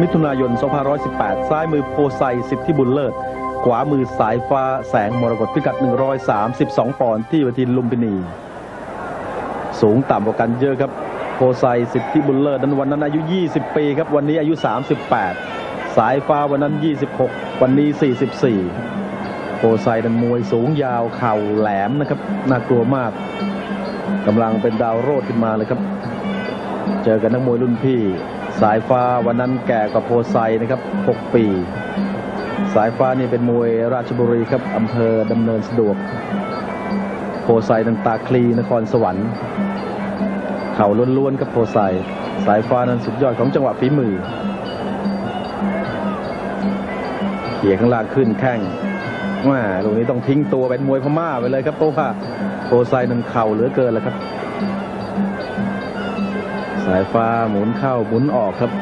มิถุนายน 2518 ซ้ายมือโพไซสิทธิบุญเลิศ ขวามือสายฟ้าแสงมรกตพิกัด 132 ปอนด์ที่เวทีลุมพินี สูงต่ำกว่ากันเยอะครับ โพไซสิทธิบุญเลิศนั้นวันนั้นอายุ 20 ปีครับ วันนี้อายุ 38 สายฟ้าวันนั้น 26 วันนี้ 44 โพไซนั้นมวยสูงยาวเข่าแหลมนะครับ น่ากลัวมากกำลังเป็นดาวโรดขึ้นมาเลยครับ เจอกันนักมวยรุ่นพี่ สายฟ้าวันนั้นแก่กว่าโพไซนะครับ 6 ปี สายฟ้านี่เป็นมวยราชบุรีครับอำเภอดำเนินสะดวก โพไซนันตาคลีนครสวรรค์ เข่าล้วนๆครับโพไซสายฟ้านั้นสุดยอดของจังหวะฝีมือเขี่ยข้างล่างขึ้นแข้งว่าลูกนี้ต้องทิ้งตัวเป็นมวยพม่าไปเลยครับเพราะว่าโพไซนั้นเข่าเหลือเกินแล้วครับ สายฟ้าหมุนเข้าหมุนออกครับ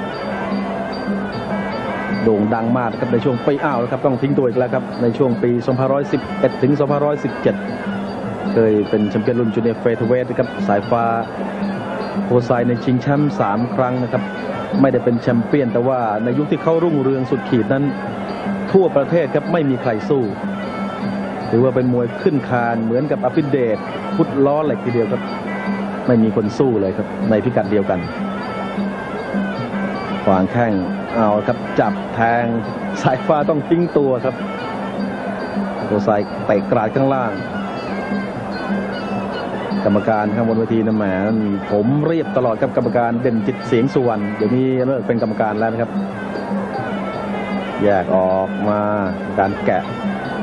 โด่งดังมากครับในช่วงปีอ้าวแล้วครับต้องทิ้งตัวอีกแล้วครับ ในช่วงปี2511 ถึง 2517 เคยเป็นแชมเปี้ยนรุ่นจูเนียร์เฟเธอร์เวทนะครับสายฟ้าโพไซในชิงแชมป์สามครั้งนะครับ ไม่ได้เป็นแชมเปี้ยน แต่ว่าในยุคที่เขารุ่งเรืองสุดขีดนั้น ทั่วประเทศครับไม่มีใครสู้ถือว่าเป็นมวยขึ้นคานเหมือนกับอภิเดชพุทธล้อเหล็กทีเดียวครับ ไม่มีคนสู้เลยครับ ในพิกัดเดียวกันขวางแข้งเอาครับจับแทงสายฟ้าต้องทิ้งตัวครับโพไซเตะกราดข้างล่าง กรรมการข้างบนเวทีนะแหมผมเรียบตลอดครับกรรมการเด่นจิตเสียงสุวรรณเดี๋ยวนี้เลิกเป็นกรรมการแล้วนะครับ แยกออกมาการแกะ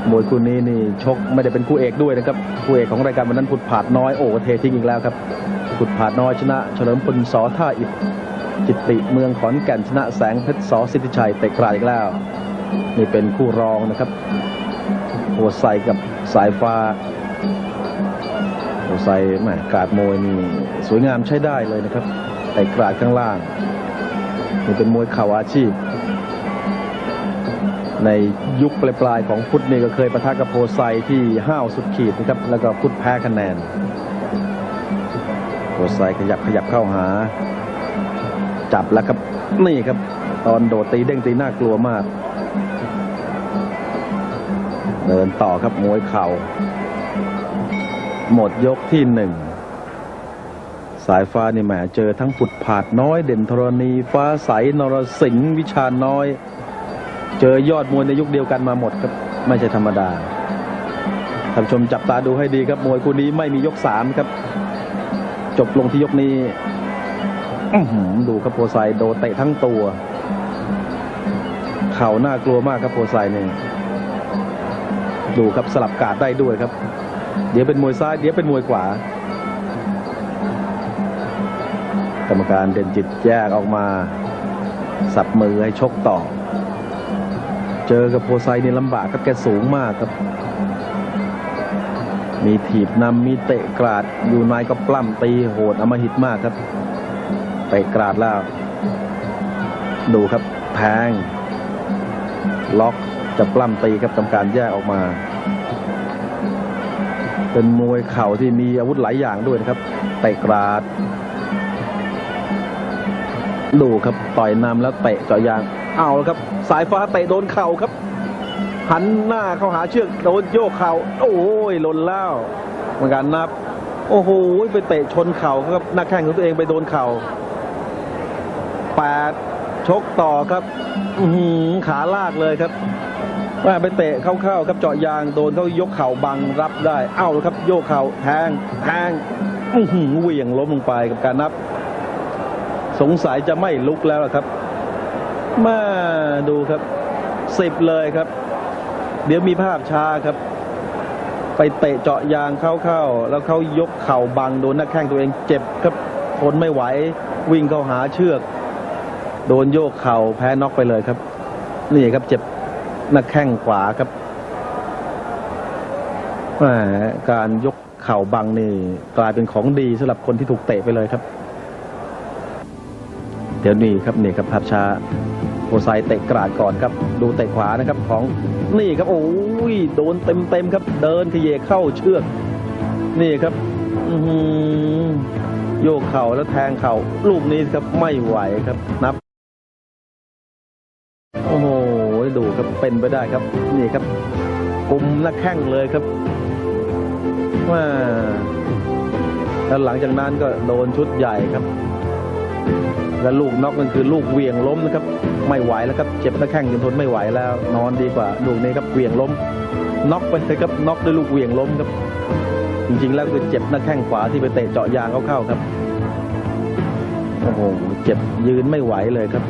มวยคู่นี้นี่ชกไม่ได้เป็นคู่เอกด้วยนะครับคู่เอกของรายการวันนั้นผุดผาดน้อยโอ้เททิ้งอีกแล้วครับ ผุดผาดน้อยชนะเฉลิมพลสอท่าอิฐจิตติเมืองขอนแก่นชนะแสงเพชรสอสิทธิชัยเตะกราอีกแล้ว นี่เป็นคู่รองนะครับ หัวไซกับสายฟ้าโอไซแหมกราดมวยนี่สวยงามใช้ได้เลยนะครับแต่กราดข้างล่าง นี่เป็นมวยข่าอาชีพ ในยุคปลายๆของพุทธนี่ก็เคยประทะกับโพไซที่ห้าวสุดขีดนะครับแล้วก็พุทธแพ้คะแนน โพไซขยับขยับเข้าหา จับแล้วครับ นี่ครับ ตอนโดดตีเด้งตีน่ากลัวมาก เดินต่อครับมวยเข่า หมดยกที่หนึ่งสายฟ้านี่แหมเจอทั้งผุดผาดน้อย เด่นธรณี ฟ้าใสนรสิงห์วิชาน้อย เจอยอดมวยในยุคเดียวกันมาหมดครับ ไม่ใช่ธรรมดาท่านชมจับตาดูให้ดีครับมวยคู่นี้ไม่มียกสามครับ จบลงที่ยกนี้ดูครับโพไซโดเตะทั้งตัว เข่าน่ากลัวมากครับโพไซเนี่ยดูครับสลับกาดได้ด้วยครับ เดี๋ยวเป็นมวยซ้าย เดี๋ยวเป็นมวยขวา กรรมการเด่นจิตแยกออกมา สับมือให้ชกต่อ เจอกับโพไซนี่ลำบากครับแกสูงมากครับ มีถีบนำมีเตะกราดอยู่ในก็ปล้ำตีโหดอมหิตมากครับเตะกราดแล้ว ดูครับแทงล็อกจะปล้ำตีครับกรรมการแยกออกมา เป็นมวยเข่าที่มีอาวุธหลายอย่างด้วยนะครับเตะกราด ดูครับต่อยนำแล้วเตะเจาะยางเอาล้วครับ สายฟ้าเตะโดนเข่าครับ หันหน้าเข้าหาเชือกโดนโยกเข่าโอ้ยหล่นแล้วเหมือนกันนับ โอ้โหไปเตะชนเข่าครับหน้าแข้งของตัวเองไปโดนเข่าแปดชกต่อครับอือหือขาลากเลยครับว่าไปเตะเข้าๆครับเจาะยางโดนเขายกเข่าบังรับได้ เอ้าวครับ โยกเข่าแทงแทงอื้อหือเหวี่ยงล้มลงไปกับการนับ สงสัยจะไม่ลุกแล้วครับมาดูครับสิบเลยครับ เดี๋ยวมีภาพช้าครับ ไปเตะเจาะยางเข้าๆแล้วเขายกเข่าบังโดนหน้าแข้งตัวเองเจ็บครับทนไม่ไหววิ่งเข้าหาเชือก โดนโยกเข่าแพ้น็อกไปเลยครับ นี่ครับเจ็บหน้าแข้งขวาครับการยกเข่าบังนี่กลายเป็นของดีสำหรับคนที่ถูกเตะไปเลยครับ เดี๋ยวนี้ครับนี่ครับภาพช้า โอไซเตะกราดก่อนครับ ดูเตะขวานะครับของนี่ครับโอ้ยโดนเต็มเต็มๆครับ เดินขยเยเข้าเชือก นี่ครับโยกเข่าแล้วแทงเข่าลูกนี้ครับไม่ไหวครับนับ โอ้โหดูครับเป็นไปได้ครับ นี่ครับกลุมหน้าแข้งเลยครับว่าแล้วหลังจากนั้นก็โดนชุดใหญ่ครับ และลูกน็อกนั่นคือลูกเวียงล้มนะครับ ไม่ไหวแล้วครับเจ็บหน้าแข้งจนทนไม่ไหวแล้ว นอนดีกว่าลูกนี้ครับเวียงล้มน็อกไปเลยครับน็อกด้วยลูกเวียงล้มครับ จริงๆแล้วคือเจ็บหน้าแข้งขวาที่ไปเตะเจาะยางเข้าๆครับโอ้โหเจ็บยืนไม่ไหวเลยครับ